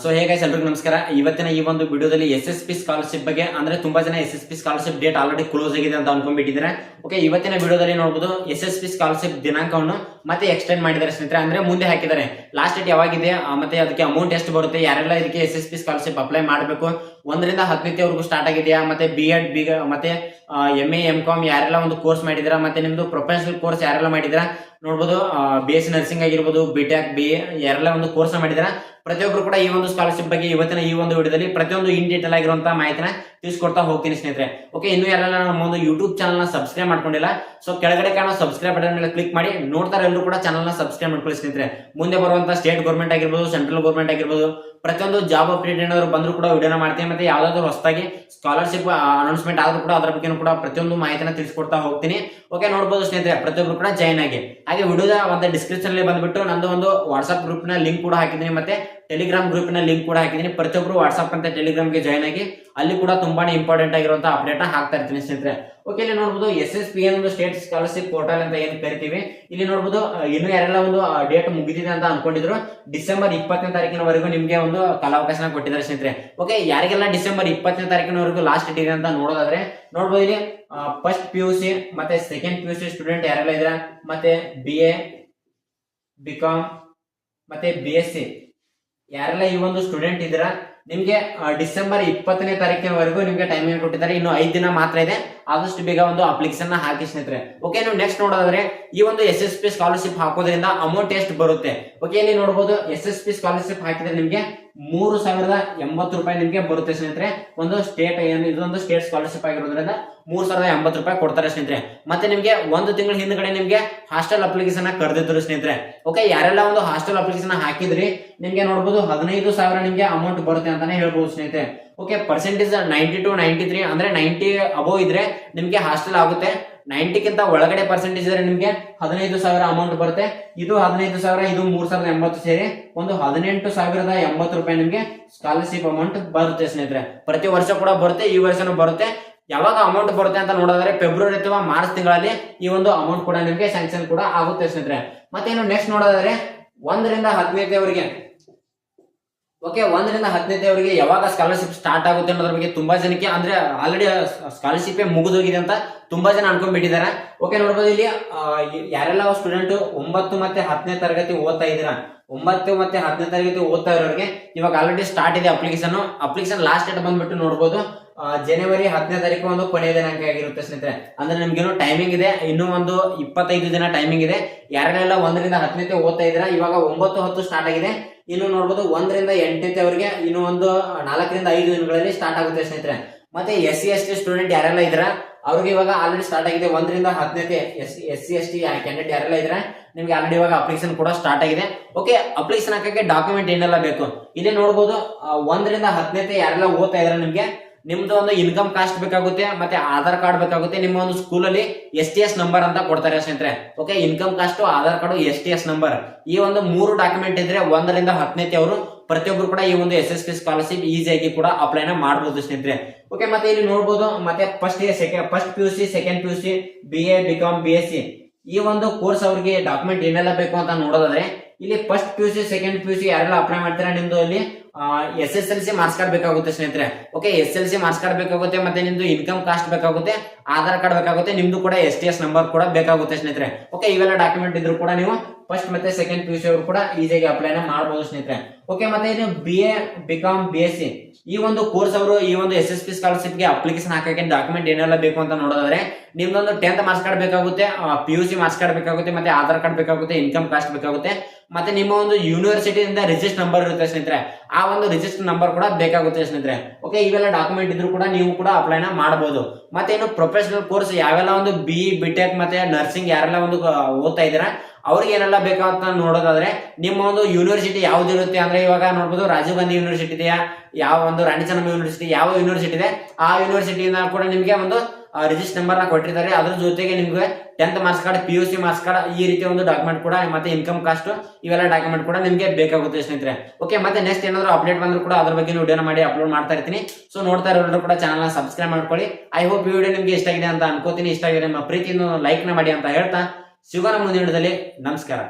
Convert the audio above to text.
So ಹೇಗೆ ಎಲ್ರಿಗೂ ನಮಸ್ಕಾರ. ಇವತ್ತಿನ ಈ ಒಂದು ವಿಡಿಯೋದಲ್ಲಿ ಎಸ್ ಎಸ್ ಪಿ ಸ್ಕಾಲರ್ಶಿಪ್ ಬಗ್ಗೆ, ಅಂದ್ರೆ ತುಂಬಾ ಜನ S S P scholarship date already close ಆಗಿದೆ ಅಂತ ಅನ್ಕೊಂಡ್ಬಿಟ್ಟಿದ್ದಾರೆ. ಓಕೆ ಇವತ್ತಿನ ವಿಡಿಯೋದಲ್ಲಿ ನೋಡಬಹುದು ಎಸ್ ಎಸ್ ಪಿ ಸ್ಕಾಲರ್ಶಿಪ್ ದಿನಾಂಕವನ್ನು ಮತ್ತೆ ಎಕ್ಸ್ಟೆಂಡ್ ಮಾಡಿದ್ದಾರೆ ಸ್ನೇಹಿತರೆ. ಅಂದ್ರೆ ಮುಂದೆ ಹಾಕಿದ್ದಾರೆ. ಲಾಸ್ಟ್ ಡೇಟ್ ಯಾವಾಗಿದೆ? ಮತ್ತೆ ಅದಕ್ಕೆ ಅಮೌಂಟ್ ಎಷ್ಟು ಬರುತ್ತೆ? ಯಾರೆಲ್ಲ ಇದಕ್ಕೆ S S P scholarship apply ಮಾಡಬೇಕು? ಒಂದರಿಂದ ಹತ್ತನೇವರೆಗೂ ಸ್ಟಾರ್ಟ್ ಆಗಿದೆಯಾ? ಮತ್ತೆ ಬಿ ಎಡ್ ಬಿ ಮತ್ತೆ ಎಂ ಎ ಎಂ ಕಾಮ್ ಯಾರೆಲ್ಲ ಒಂದು ಕೋರ್ಸ್ ಮಾಡಿದಿರಾ? ಮತ್ತೆ ನಿಮ್ದು ಪ್ರೊಫೆಷನಲ್ ಕೋರ್ಸ್ ಯಾರೆಲ್ಲ ಮಾಡಿದಿರಾ? ನೋಡ್ಬೋದು ಬಿ ಎಸ್ ನರ್ಸಿಂಗ್ ಆಗಿರ್ಬೋದು ಬಿ ಟೆಕ್ ಬಿ ಯಾರೆಲ್ಲ ಒಂದು ಕೋರ್ಸ್ ಮಾಡಿದಿರಾ? ಪ್ರತಿಯೊಬ್ಬರು ಕೂಡ ಈ ಒಂದು ಸ್ಕಾಲರ್ಶಿಪ್ ಬಗ್ಗೆ ಇವತ್ತಿನ ಈ ಒಂದು ವಿಡಿಯೋದಲ್ಲಿ ಪ್ರತಿಯೊಂದು ಇನ್ ಡೀಟೇಲ್ ಆಗಿರುವಂತಹ ಮಾಹಿತಿನ ತಿಳಿಸ್ಕೊಡ್ತಾ ಹೋಗ್ತೀನಿ ಸ್ನೇಹಿತರೆ. ಓಕೆ ಇನ್ನು ಯಾರೆಲ್ಲ ನಮ್ಮ ಒಂದು ಯೂಟ್ಯೂಬ್ ಚಾನಲ್ನ ಸಬ್ಸ್ಕ್ರೈಬ್ ಮಾಡ್ಕೊಂಡಿಲ್ಲ ಸೊ ಕೆಳಗಡೆ ಕಾಣೋ ಸಬ್ಸ್ಕ್ರೈಬ್ ಬಟನ್ ಮೇಲೆ ಕ್ಲಿಕ್ ಮಾಡಿ ನೋಡ್ತಾರೆ ಎಲ್ಲರೂ ಕೂಡ ಚಾನಲ್ನ ಸಬ್ಸ್ಕ್ರೈಬ್ ಮಾಡ್ಕೊಳ್ಳಿ ಸ್ನೇಹಿತರೆ. ಮುಂದೆ ಬರುವಂತಹ ಸ್ಟೇಟ್ ಗೌರ್ಮೆಂಟ್ ಆಗಿರ್ಬೋದು ಸೆಂಟ್ರಲ್ ಗೌರ್ಮೆಂಟ್ ಆಗಿರ್ಬೋದು ಪ್ರತಿಯೊಂದು ಜಾಬ್ ಅಪ್ಡೇಟ್ ಏನಾದ್ರು ಬಂದ್ರು ಕೂಡ ವಿಡಿಯೋನ ಮಾಡ್ತೀನಿ. ಮತ್ತೆ ಯಾವ್ದಾದ್ರು ಹೊಸದಾಗಿ ಸ್ಕಾಲರ್ಶಿಪ್ ಅನೌನ್ಸ್ಮೆಂಟ್ ಆದ್ರೂ ಕೂಡ ಅದ್ರ ಬಗ್ಗೆ ಕೂಡ ಪ್ರತಿಯೊಂದು ಮಾಹಿತಿನ ತಿಳಿಸ್ಕೊಡ್ತಾ ಹೋಗ್ತೀನಿ. ಓಕೆ ನೋಡ್ಬೋದು ಸ್ನೇಹಿತರೆ ಪ್ರತಿಯೊಬ್ಬರು ಕೂಡ ಜಾಯ್ನ್ ಆಗಿ. ಹಾಗೆ ವಿಡಿಯೋದ ಒಂದು ಡಿಸ್ಕ್ರಿಪ್ಷನ್ ಅಲ್ಲಿ ಬಂದ್ಬಿಟ್ಟು ನಂದು ಒಂದು ವಾಟ್ಸ್ಆಪ್ ಗ್ರೂಪ್ನ ಲಿಂಕ್ ಕೂಡ ಹಾಕಿದ್ದೀನಿ. ಮತ್ತೆ ಟೆಲಿಗ್ರಾಮ್ ಗ್ರೂಪ್ನ ಲಿಂಕ್ ಕೂಡ ಹಾಕಿದ್ದೀನಿ ಪ್ರತಿಯೊಬ್ಬರು ವಾಟ್ಸ್ಆಪ್ ಅಂತ ಟೆಲಿಗ್ರಾಮ್ಗೆ ಜಾಯ್ನ್ ಆಗಿ ಅಲ್ಲಿ ಕೂಡ ತುಂಬಾನೇ ಇಂಪಾರ್ಟೆಂಟ್ ಆಗಿರುವಂತಹ ಅಪ್ಡೇಟ್ ಹಾಕ್ತಾ ಇರ್ತೀನಿ ಸ್ನೇಹಿತರೆ. ಓಕೆ ಇಲ್ಲಿ ನೋಡಬಹುದು ಎಸ್ ಎಸ್ ಪಿ ಒಂದು ಸ್ಟೇಟ್ ಸ್ಕಾಲರ್ಶಿಪ್ ಪೋರ್ಟಲ್ ಅಂತ ಏನ್ ಕರಿತೀವಿ. ಇಲ್ಲಿ ನೋಡಬಹುದು ಇನ್ನು ಯಾರೆಲ್ಲ ಒಂದು ಡೇಟ್ ಮುಗಿದಿದೆ ಅಂತ ಅನ್ಕೊಂಡಿದ್ರು, ಡಿಸೆಂಬರ್ ಇಪ್ಪತ್ತನೇ ತಾರೀಕಿನವರೆಗೂ ನಿಮಗೆ ಒಂದು ಕಾಲಾವಕಾಶನ ಕೊಟ್ಟಿದ್ದಾರೆ ಸ್ನೇಹಿತರೆ. ಓಕೆ ಯಾರಿಗೆಲ್ಲ ಡಿಸೆಂಬರ್ ಇಪ್ಪತ್ತನೇ ತಾರೀಕಿನವರೆಗೂ ಲಾಸ್ಟ್ ಡೇಟ್ ಅಂತ ನೋಡೋದಾದ್ರೆ, ನೋಡ್ಬೋದು ಇಲ್ಲಿ ಫಸ್ಟ್ ಪಿ ಯು ಸಿ ಮತ್ತೆ second P U C student ಯಾರೆಲ್ಲ ಇದ್ರ ಮತ್ತೆ ಬಿ ಎ ಬಿಕಾಮ್ ಮತ್ತೆ ಬಿ ಎಸ್ ಸಿ ಯಾರೆಲ್ಲ ಈ ಒಂದು ಸ್ಟೂಡೆಂಟ್ ಇದ್ದೀರಾ, ನಿಮ್ಗೆ ಡಿಸೆಂಬರ್ ಇಪ್ಪತ್ತನೇ ತಾರೀಕಿನವರೆಗೂ ನಿಮ್ಗೆ ಟೈಮಿಂಗ್ ಕೊಟ್ಟಿದ್ದಾರೆ? ಇನ್ನು ಐದು ದಿನ ಮಾತ್ರ ಇದೆ. ಆದಷ್ಟು ಬೇಗ ಒಂದು ಅಪ್ಲಿಕೇಶನ್ ಹಾಕಿ ಸ್ನೇಹಿತರೆ. ಓಕೆ ನೀವು ನೆಕ್ಸ್ಟ್ ನೋಡೋದಾದ್ರೆ, ಈ ಒಂದು ಎಸ್ ಎಸ್ ಪಿ ಸ್ಕಾಲರ್ಶಿಪ್ ಹಾಕೋದ್ರಿಂದ ಅಮೌಂಟ್ ಎಷ್ಟು ಬರುತ್ತೆ? ಓಕೆ ನೀವು ನೋಡಬಹುದು ಎಸ್ ಎಸ್ ಪಿ ಸ್ಕಾಲರ್ಶಿಪ್ ಹಾಕಿದ್ರೆ ನಿಮ್ಗೆ ಮೂರು ಸಾವಿರದ ಎಂಬತ್ತು ರೂಪಾಯಿ ನಿಮ್ಗೆ ಬರುತ್ತೆ ಸ್ನೇಹಿತರೆ. ಒಂದು ಸ್ಟೇಟ್ ಏನು, ಇದೊಂದು ಸ್ಟೇಟ್ ಸ್ಕಾಲರ್ಶಿಪ್ ಆಗಿರೋದ್ರಿಂದ ಮೂರು ಸಾವಿರದ ಎಂಬತ್ತು ರೂಪಾಯಿ ಕೊಡ್ತಾರೆ ಸ್ನೇಹಿತರೆ. ಮತ್ತೆ ನಿಮ್ಗೆ ಒಂದು ತಿಂಗಳ ಹಿಂದ್ಗಡೆ ನಿಮ್ಗೆ ಹಾಸ್ಟೆಲ್ ಅಪ್ಲಿಕೇಶನ್ ಕರೆದಿದ್ರು ಸ್ನೇಹಿತರೆ. ಓಕೆ ಯಾರೆಲ್ಲ ಒಂದು ಹಾಸ್ಟೆಲ್ ಅಪ್ಲಿಕೇಶನ್ ಹಾಕಿದ್ರಿ, ನಿಮ್ಗೆ ನೋಡಬಹುದು ಹದಿನೈದು ಸಾವಿರ ನಿಮ್ಗೆ ಅಮೌಂಟ್ ಬರುತ್ತೆ ಅಂತಾನೆ ಹೇಳ್ಬೋದು ಸ್ನೇಹಿತರೆ. Okay percentage ninety two ninety three ಅಂದ್ರೆ ನೈಂಟಿ ಅಬೋವ್ ಇದ್ರೆ ನಿಮ್ಗೆ ಹಾಸ್ಟೆಲ್ ಆಗುತ್ತೆ. ನೈಂಟಿಗಿಂತ ಒಳಗಡೆ ಪರ್ಸೆಂಟೇಜ್ ಇದ್ರೆ ನಿಮಗೆ ಹದಿನೈದು ಸಾವಿರ ಅಮೌಂಟ್ ಬರುತ್ತೆ. ಇದು ಹದಿನೈದು ಸಾವಿರ, ಇದು ಮೂರ್ ಸಾವಿರದ ಎಂಬತ್ತು ಸೇರಿ ಒಂದು ಹದಿನೆಂಟು ಸಾವಿರದ ಎಂಬತ್ತು ರೂಪಾಯಿ ನಿಮ್ಗೆ ಸ್ಕಾಲರ್ಶಿಪ್ ಅಮೌಂಟ್ ಬರುತ್ತೆ ಸ್ನೇಹಿತರೆ. ಪ್ರತಿ ವರ್ಷ ಕೂಡ ಬರುತ್ತೆ, ಈ ವರ್ಷನೂ ಬರುತ್ತೆ. ಯಾವಾಗ ಅಮೌಂಟ್ ಬರುತ್ತೆ ಅಂತ ನೋಡೋದಾದ್ರೆ ಫೆಬ್ರವರಿ ಅಥವಾ ಮಾರ್ಚ್ ತಿಂಗಳಲ್ಲಿ ಈ ಒಂದು ಅಮೌಂಟ್ ಕೂಡ ನಿಮಗೆ ಸ್ಯಾಂಕ್ಷನ್ ಕೂಡ ಆಗುತ್ತೆ ಸ್ನೇಹಿತರೆ. ಮತ್ತೆ ಇನ್ನು ನೆಕ್ಸ್ಟ್ ನೋಡೋದಾದ್ರೆ ಒಂದರಿಂದ ಹದಿನೈದವರೆಗೆ ಓಕೆ ಒಂದರಿಂದ ಅವರಿಗೆ ಯಾವಾಗ ಸ್ಕಾಲರ್ಶಿಪ್ ಸ್ಟಾರ್ಟ್ ಆಗುತ್ತೆ ಅನ್ನೋದ್ರ ಬಗ್ಗೆ ತುಂಬಾ ಜನಕ್ಕೆ ಅಂದ್ರೆ ಆಲ್ರೆಡಿ ಸ್ಕಾಲರ್ಶಿಪ್ ಮುಗಿದೋಗಿದೆ ಅಂತ ತುಂಬಾ ಜನ ಅನ್ಕೊಂಡ್ಬಿಟ್ಟಿದ್ದಾರೆ. ಓಕೆ ನೋಡ್ಬೋದು ಇಲ್ಲಿ ಯಾರೆಲ್ಲ ಸ್ಟೂಡೆಂಟ್ ಒಂಬತ್ತು ಮತ್ತೆ ಹತ್ತನೇ ತರಗತಿ ಓದ್ತಾ ಇದ್ದೀರಾ? ಒಂಬತ್ತು ಮತ್ತೆ ಹತ್ತನೇ ತರಗತಿ ಓದ್ತಾ ಇರೋರಿಗೆ ಇವಾಗ ಆಲ್ರೆಡಿ ಸ್ಟಾರ್ಟ್ ಇದೆ ಅಪ್ಲಿಕೇಶನ್ ಅಪ್ಲಿಕೇಶನ್ ಲಾಸ್ಟ್ ಡೇಟ್ ಬಂದ್ಬಿಟ್ಟು ನೋಡ್ಬೋದು. ಜನವರಿ ಹತ್ತನೇ ತಾರೀಕು ಒಂದು ಕೊನೆಯ ದಿನಾಂಕ ಆಗಿರುತ್ತೆ ಸ್ನೇಹಿತರೆ. ಅಂದ್ರೆ ನಿಮ್ಗೇನು ಟೈಮಿಂಗ್ ಇದೆ. ಇನ್ನೂ ಒಂದು ಇಪ್ಪತ್ತೈದು ದಿನ ಟೈಮಿಂಗ್ ಇದೆ. ಯಾರೆಲ್ಲ ಒಂದರಿಂದ ಹತ್ತನೇ ಓದ್ತಾ ಇದ್ದೀರಾ? ಇವಾಗ ಒಂಬತ್ತು ಹತ್ತು ಸ್ಟಾರ್ಟ್ ಆಗಿದೆ. ಇನ್ನು ನೋಡ್ಬೋದು ಒಂದರಿಂದ ಎಂಟನೇವರೆಗೆ ಇನ್ನು ಒಂದು ನಾಲ್ಕರಿಂದ ಐದು ದಿನಗಳಲ್ಲಿ ಸ್ಟಾರ್ಟ್ ಆಗುತ್ತೆ ಸ್ನೇಹಿತರೆ. ಮತ್ತೆ S C S T student ಯಾರೆಲ್ಲ ಇದ್ರ ಅವ್ರಿಗೆ ಇವಾಗ ಆಲ್ರೆಡಿ ಸ್ಟಾರ್ಟ್ ಆಗಿದೆ ಒಂದರಿಂದ ಹತ್ತನೇ S S C S T candidate ಯಾರೆಲ್ಲ ಇದ್ರೆ ನಿಮ್ಗೆ ಆಲ್ರೆಡಿ ಇವಾಗ ಅಪ್ಲಿಕೇಶನ್ ಕೂಡ ಸ್ಟಾರ್ಟ್ ಆಗಿದೆ. ಓಕೆ ಅಪ್ಲಿಕೇಶನ್ ಹಾಕಕ್ಕೆ ಡಾಕ್ಯುಮೆಂಟ್ ಏನೆಲ್ಲ ಬೇಕು? ಇಲ್ಲಿ ನೋಡ್ಬೋದು ಒಂದರಿಂದ ಹತ್ತನೇ ಯಾರೆಲ್ಲ ಓದ್ತಾ ಇದ್ರೆ ನಿಮ್ಗೆ? ನಿಮ್ದು ಒಂದು ಇನ್ಕಮ್ ಕಾಸ್ಟ್ ಬೇಕಾಗುತ್ತೆ, ಮತ್ತೆ ಆಧಾರ್ ಕಾರ್ಡ್ ಬೇಕಾಗುತ್ತೆ, ನಿಮ್ಮ ಒಂದು ಸ್ಕೂಲಲ್ಲಿ ಎಸ್ ಟಿ ಎಸ್ ನಂಬರ್ ಅಂತ ಕೊಡ್ತಾರೆ ಸ್ನೇಹಿತರೆ. Okay income caste Aadhaar card S T S number ಈ ಒಂದು ಮೂರು ಡಾಕ್ಯುಮೆಂಟ್ ಇದ್ರೆ ಒಂದರಿಂದ ಹತ್ತನೇ ಅವರು ಪ್ರತಿಯೊಬ್ಬರು ಕೂಡ ಈ ಒಂದು ಎಸ್ ಎಸ್ ಪಿ ಸ್ಕಾಲರ್ಶಿಪ್ ಈಸಿಯಾಗಿ ಕೂಡ ಅಪ್ಲೈನ ಮಾಡಬಹುದು ಸ್ನೇಹಿತರೆ. ಓಕೆ ಮತ್ತೆ ಇಲ್ಲಿ ನೋಡಬಹುದು ಮತ್ತೆ first year second first P U C second P U C B A B Com B S C ಈ ಒಂದು ಕೋರ್ಸ್ ಅವರಿಗೆ ಡಾಕ್ಯುಮೆಂಟ್ ಏನೆಲ್ಲ ಬೇಕು ಅಂತ ನೋಡೋದಾದ್ರೆ ಇಲ್ಲಿ first P U C second P U C ಯಾರೆಲ್ಲ ಅಪ್ಲೈ ಮಾಡ್ತೀರಾ ನಿಮ್ದು ಅಲ್ಲಿ? S S L C marks card ಬೇಕಾಗುತ್ತೆ ಸ್ನೇಹಿತರೆ. Okay S L C marks card ಬೇಕಾಗುತ್ತೆ ಮತ್ತೆ ನಿಮ್ದು ಇನ್ಕಮ್ ಕಾಸ್ಟ್ ಬೇಕಾಗುತ್ತೆ, ಆಧಾರ್ ಕಾರ್ಡ್ ಬೇಕಾಗುತ್ತೆ, ನಿಮ್ದು ಕೂಡ ಎಸ್ ಟಿ ಎಸ್ ನಂಬರ್ ಕೂಡ ಬೇಕಾಗುತ್ತೆ ಸ್ನೇಹಿತರೆ. ಓಕೆ ಇವೆಲ್ಲ ಡಾಕ್ಯುಮೆಂಟ್ ಇದ್ರು ಕೂಡ ನೀವು ಫಸ್ಟ್ ಮತ್ತೆ ಸೆಕೆಂಡ್ ಪಿ ಯು ಸಿ ಅವರು ಕೂಡ ಈಸಿಯಾಗಿ ಅಪ್ಲೈನ ಮಾಡಬಹುದು ಸ್ನೇಹಿತರೆ. ಓಕೆ ಮತ್ತೆ ಇದು B A BCom B S C ಈ ಒಂದು ಕೋರ್ಸ್ ಅವರು, ಈ ಒಂದು ಎಸ್ ಎಸ್ ಪಿ ಸ್ಕಾಲರ್ಶಿಪ್ಗೆ ಅಪ್ಲಿಕೇಶನ್ ಹಾಕಕ್ಕೆ ಡಾಕ್ಯುಮೆಂಟ್ ಏನೆಲ್ಲ ಬೇಕು ಅಂತ ನೋಡೋದಾದ್ರೆ, ನಿಮ್ದೊಂದು ಟೆಂತ್ ಮಾರ್ಕ್ಸ್ ಕಾರ್ಡ್ ಬೇಕಾಗುತ್ತೆ P U C marks card ಬೇಕಾಗುತ್ತೆ, ಮತ್ತೆ ಆಧಾರ್ ಕಾರ್ಡ್ ಬೇಕಾಗುತ್ತೆ ಇನ್ಕಮ್ ಕಾಸ್ಟ್ ಬೇಕಾಗುತ್ತೆ, ಮತ್ತೆ ನಿಮ್ಮ ಒಂದು ಯೂನಿವರ್ಸಿಟಿಯಿಂದ ರಿಜಿಸ್ಟರ್ ನಂಬರ್ ಇರುತ್ತೆ ಸ್ನೇಹಿತರೆ, ಆ ಒಂದು ರಿಜಿಸ್ಟರ್ ನಂಬರ್ ಕೂಡ ಬೇಕಾಗುತ್ತೆ ಸ್ನೇಹಿತರೆ. ಓಕೆ ಇವೆಲ್ಲ ಡಾಕ್ಯುಮೆಂಟ್ ಇದ್ರು ಕೂಡ ನೀವು ಕೂಡ ಅಪ್ಲೈನ ಮಾಡಬಹುದು ಮತ್ತೆ ಇನ್ನು ಪ್ರೊಫೆಷನಲ್ ಕೋರ್ಸ್ ಯಾವೆಲ್ಲ ಒಂದು ಬಿ ಬಿಟೆಕ್ ಮತ್ತೆ ನರ್ಸಿಂಗ್ ಯಾರೆಲ್ಲ ಒಂದು ಓದ್ತಾ ಇದ್ದೀರಾ, ಅವ್ರಿಗೆ ಏನೆಲ್ಲ ಬೇಕಾಗುತ್ತೆ ನೋಡೋದಾದ್ರೆ, ನಿಮ್ಮ ಒಂದು ಯೂನಿವರ್ಸಿಟಿ ಯಾವ್ದಿರುತ್ತೆ ಅಂದ್ರೆ ಇವಾಗ ನೋಡ್ಬೋದು ರಾಜೀವ್ ಗಾಂಧಿ ಯೂನಿವರ್ಸಿಟಿ ಇದೆಯಾ? ಯಾವ ಒಂದು ರಾಣಿ ಚೆನ್ನಮ್ಮ ಯೂನಿವರ್ಸಿಟಿ ಯಾವ ಯೂನಿವರ್ಸಿಟಿ ಇದೆ? ಆ ಯೂನಿವರ್ಸಿಟಿಯಿಂದ ಕೂಡ ನಿಮಗೆ ಒಂದು ರಿಜಿಸ್ಟರ್ ನಂಬರ್ನ ಕೊಟ್ಟಿರ್ತಾರೆ ಅದ್ರ ಜೊತೆಗೆ ನಿಮ್ಗೆ tenth marks card P U C marks card ಈ ರೀತಿ ಒಂದು ಡಾಕ್ಯುಮೆಂಟ್ ಕೂಡ ಮತ್ತೆ ಇನ್ಕಮ್ ಕಾಸ್ಟ್ ಇವೆಲ್ಲ ಡಾಕ್ಯುಮೆಂಟ್ ಕೂಡ ನಿಮಗೆ ಬೇಕಾಗುತ್ತೆ ಸ್ನೇಹಿತರೆ. ಓಕೆ ಮತ್ತೆ ನೆಕ್ಸ್ಟ್ ಏನಾದ್ರು ಅಪ್ಡೇಟ್ ಬಂದ್ರು ಕೂಡ ಅದ್ರ ಬಗ್ಗೆ ವಿಡಿಯೋ ಮಾಡಿ ಅಪ್ಲೋಡ್ ಮಾಡ್ತಾ ಇರ್ತೀನಿ. ಸೊ ನೋಡ್ತಾ ಇರೋರು ಕೂಡ ಚಾನಲ್ ಸಬ್ಸ್ಕ್ರೈಬ್ ಮಾಡ್ಕೊಳ್ಳಿ. ಐ ಹೋಪ್ ಈ ವಿಡಿಯೋ ನಿಮ್ಗೆ ಇಷ್ಟ ಆಗಿದೆ ಅಂತ ಅನ್ಕೋತೀನಿ. ಇಷ್ಟ ಆಗಿದೆ ನಿಮ್ಮ ಪ್ರೀತಿಯನ್ನು ಲೈಕ್ನ ಮಾಡಿ ಅಂತ ಹೇಳ್ತಾ. ಸಿಗೋಣ ಮುಂದಿನ ನಮಸ್ಕಾರ.